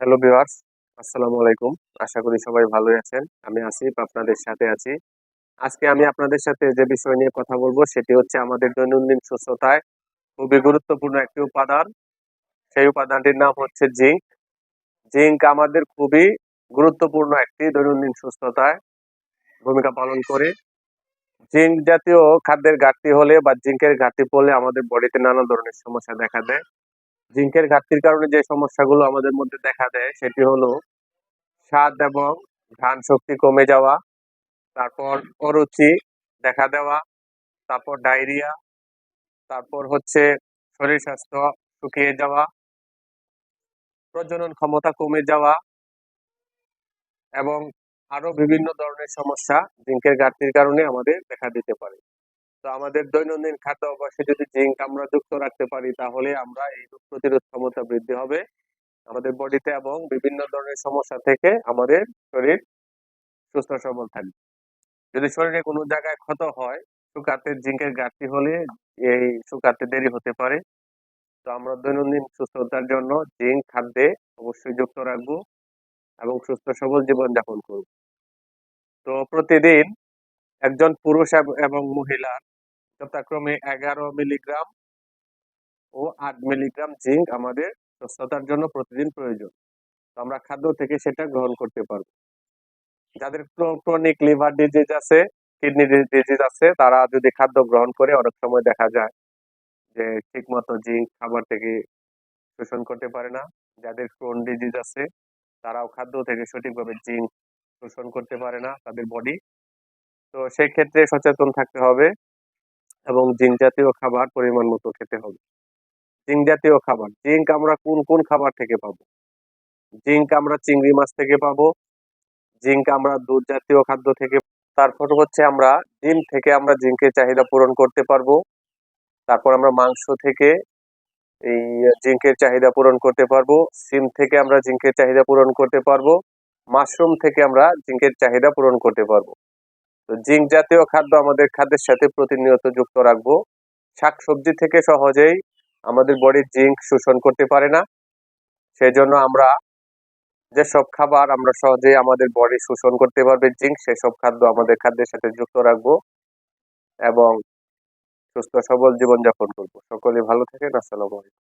Hello viewers আসসালামু আলাইকুম আশা করি সবাই ভালোই আছেন। আমি আসিফ, আপনাদের সাথে আছি। আজকে আমি আপনাদের সাথে যে বিষয় নিয়ে কথা বলব, সেটি হচ্ছে আমাদের দৈনন্দিন সুস্থতায় খুবই গুরুত্বপূর্ণ একটি উপাদান। সেই উপাদানটির নাম হচ্ছে জিঙ্ক। জিঙ্ক আমাদের খুবই গুরুত্বপূর্ণ একটি দৈনন্দিন সুস্থতায় ভূমিকা পালন করে। জিঙ্ক জাতীয় খাদ্যের ঘাটতি হলে বা জিঙ্কের ঘাটতি পড়লে আমাদের বডিতে নানা ধরনের সমস্যা দেখা দেয়। জিঙ্কের ঘাটতির কারণে যে সমস্যাগুলো আমাদের মধ্যে দেখা দেয়, সেটি হলো স্বাদ এবং ঘ্রাণ শক্তি কমে যাওয়া, তারপর অরুচি দেখা দেওয়া, তারপর ডায়রিয়া, তারপর হচ্ছে শরীর স্বাস্থ্য শুকিয়ে যাওয়া, প্রজনন ক্ষমতা কমে যাওয়া এবং আরও বিভিন্ন ধরনের সমস্যা জিঙ্কের ঘাটতির কারণে আমাদের দেখা দিতে পারে। তো আমাদের দৈনন্দিন খাদ্য অভ্যাসে যদি জিঙ্ক আমরা যুক্ত রাখতে পারি, তাহলে আমরা এই রোগ প্রতিরোধ ক্ষমতা বৃদ্ধি হবে আমাদের বডিতে এবং বিভিন্ন ধরনের সমস্যা থেকে আমাদের শরীর সুস্থ সবল থাকবে। যদি শরীরে কোনো জায়গায় ক্ষত হয়, শুকাতে জিঙ্কের ঘাটতি হলে এই শুকাতে দেরি হতে পারে। তো আমরা দৈনন্দিন সুস্থতার জন্য জিঙ্ক খাদ্যে অবশ্যই যুক্ত রাখব এবং সুস্থ সবল জীবনযাপন করব। তো প্রতিদিন একজন পুরুষ এবং মহিলার যথাক্রমে এগারো মিলিগ্রাম ও আট মিলিগ্রাম জিঙ্ক আমাদের সুস্থতার জন্য প্রতিদিন প্রয়োজন। তো আমরা খাদ্য থেকে সেটা গ্রহণ করতে পারব। যাদের ক্রনিক লিভার ডিজিজ আছে কিডনি ডিজিজ আছে, তারা যদি খাদ্য গ্রহণ করে, অনেক সময় দেখা যায় যে ঠিক মতো জিঙ্ক খাবার থেকে শোষণ করতে পারে না। যাদের ক্রোন ডিজিজ আছে, তারাও খাদ্য থেকে সঠিকভাবে জিঙ্ক শোষণ করতে পারে না তাদের বডি তো সেই ক্ষেত্রে সচেতন থাকতে হবে। এবং জিঙ্ক জাতীয় খাবার পরিমাণ মতো খেতে হবে। জিঙ্ক জাতীয় খাবার, জিঙ্ক আমরা কোন কোন খাবার থেকে পাবো? জিঙ্ক আমরা চিংড়ি মাছ থেকে পাবো, জিঙ্ক আমরা দুধ জাতীয় খাদ্য থেকে, তারপর হচ্ছে আমরা ডিম থেকে আমরা জিঙ্কের চাহিদা পূরণ করতে পারব, তারপর আমরা মাংস থেকে এই জিঙ্কের চাহিদা পূরণ করতে পারব, সিম থেকে আমরা জিঙ্কের চাহিদা পূরণ করতে পারব, মাশরুম থেকে আমরা জিঙ্কের চাহিদা পূরণ করতে পারব। তো জিঙ্ক জাতীয় খাদ্য আমাদের খাদ্যের সাথে প্রতিনিয়ত যুক্ত রাখব। শাকসবজি থেকে সহজেই আমাদের বডির জিঙ্ক শোষণ করতে পারে না। সেই জন্য আমরা যেসব খাবার আমরা সহজেই আমাদের বডি শোষণ করতে পারবে জিঙ্ক সেসব খাদ্য আমাদের খাদ্যের সাথে যুক্ত রাখব এবং সুস্থ সবল জীবনযাপন করব। সকলে ভালো থাকেন, আসসালামু আলাইকুম।